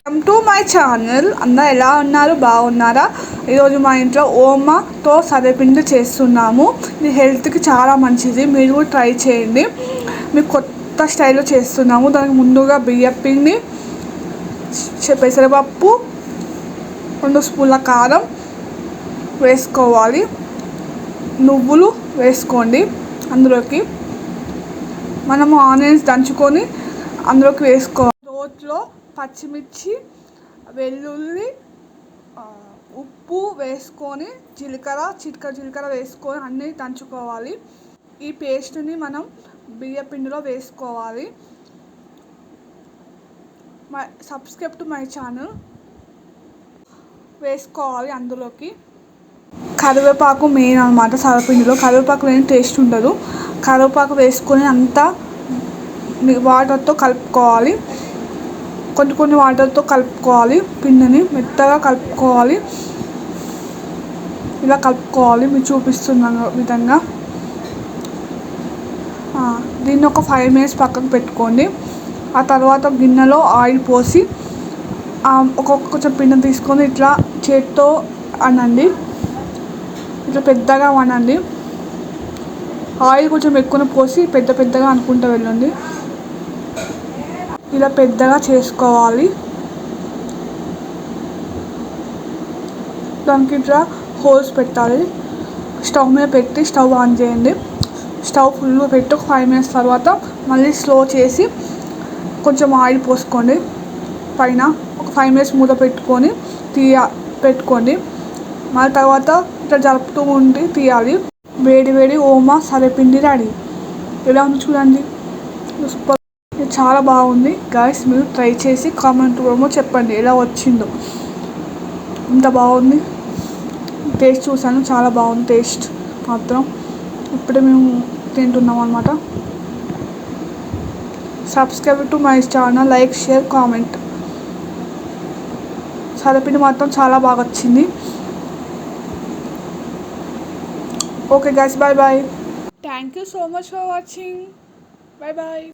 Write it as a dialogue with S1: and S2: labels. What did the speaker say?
S1: Welcome to my channel అందరు ఎలా ఉన్నారు? బాగున్నారా? ఈరోజు మా ఇంట్లో ఓమాతో సర్వపిండి చేస్తున్నాము. ఇది హెల్త్కి చాలా మంచిది. మీరు కూడా ట్రై చేయండి. మీకు కొత్త స్టైల్లో చేస్తున్నాము. దానికి ముందుగా బియ్యం పిండి పెసరపప్పు రెండు స్పూన్ల కారం వేసుకోవాలి. నువ్వులు వేసుకోండి అందులోకి. మనము ఆనియన్స్ దంచుకొని అందులోకి వేసుకోవాలి. రోట్లో పచ్చిమిర్చి వెల్లుల్లి ఉప్పు వేసుకొని జీలకర్ర చిటిక జీలకర్ర వేసుకొని అన్నీ దంచుకోవాలి. ఈ పేస్ట్ని మనం బియ్య పిండిలో వేసుకోవాలి. My subscribe to my channel. వేసుకోవాలి అందులోకి. కరివేపాకు మెయిన్ అనమాట సరపిండిలో. కరివేపాకు లేని టేస్ట్ ఉండదు. కరివేపాకు వేసుకొని అంతా వాటర్తో కలుపుకోవాలి. కొన్ని కొన్ని వాటర్తో కలుపుకోవాలి పిండిని మెత్తగా కలుపుకోవాలి. ఇలా కలుపుకోవాలి మీరు చూపిస్తున్న విధంగా. దీన్ని ఒక ఫైవ్ మినిట్స్ పక్కకు పెట్టుకోండి. ఆ తర్వాత గిన్నెలో ఆయిల్ పోసి ఒక్కొక్క కొంచెం పిండి తీసుకొని ఇట్లా చేత్తో అనండి. ఇట్లా పెద్దగా వనండి ఆయిల్ కొంచెం ఎక్కువ పోసి పెద్ద పెద్దగా అనుకుంటూ వెళ్ళండి. ఇలా పెద్దగా చేసుకోవాలి. దానికి ఇట్లా హోల్స్ పెట్టాలి. స్టవ్ మీద పెట్టి స్టవ్ ఆన్ చేయండి. స్టవ్ ఫుల్గా పెట్టి ఒక ఫైవ్ మినిట్స్ తర్వాత మళ్ళీ స్లో చేసి కొంచెం ఆయిల్ పోసుకోండి. పైన ఒక ఫైవ్ మినిట్స్ మూత పెట్టుకొని తీయ పెట్టుకోండి. మళ్ళీ తర్వాత ఇట్లా జరుపుతూ ఉండి తీయాలి. వేడి వేడి ఓమా సరిపిండి రెడీ. ఎలా ఉంది చూడండి. సూపర్. చాలా బాగుంది. గాయస్ మీరు ట్రై చేసి కామెంట్ రూమ్లో చెప్పండి ఎలా వచ్చిందో. ఇంత బాగుంది. టేస్ట్ చూసాను చాలా బాగుంది టేస్ట్ మాత్రం. ఇప్పుడే మేము తింటున్నాం అనమాట subscribe to my channel like share comment సరపిండి మాత్రం చాలా బాగా వచ్చింది. Okay guys bye bye thank you so much for watching bye bye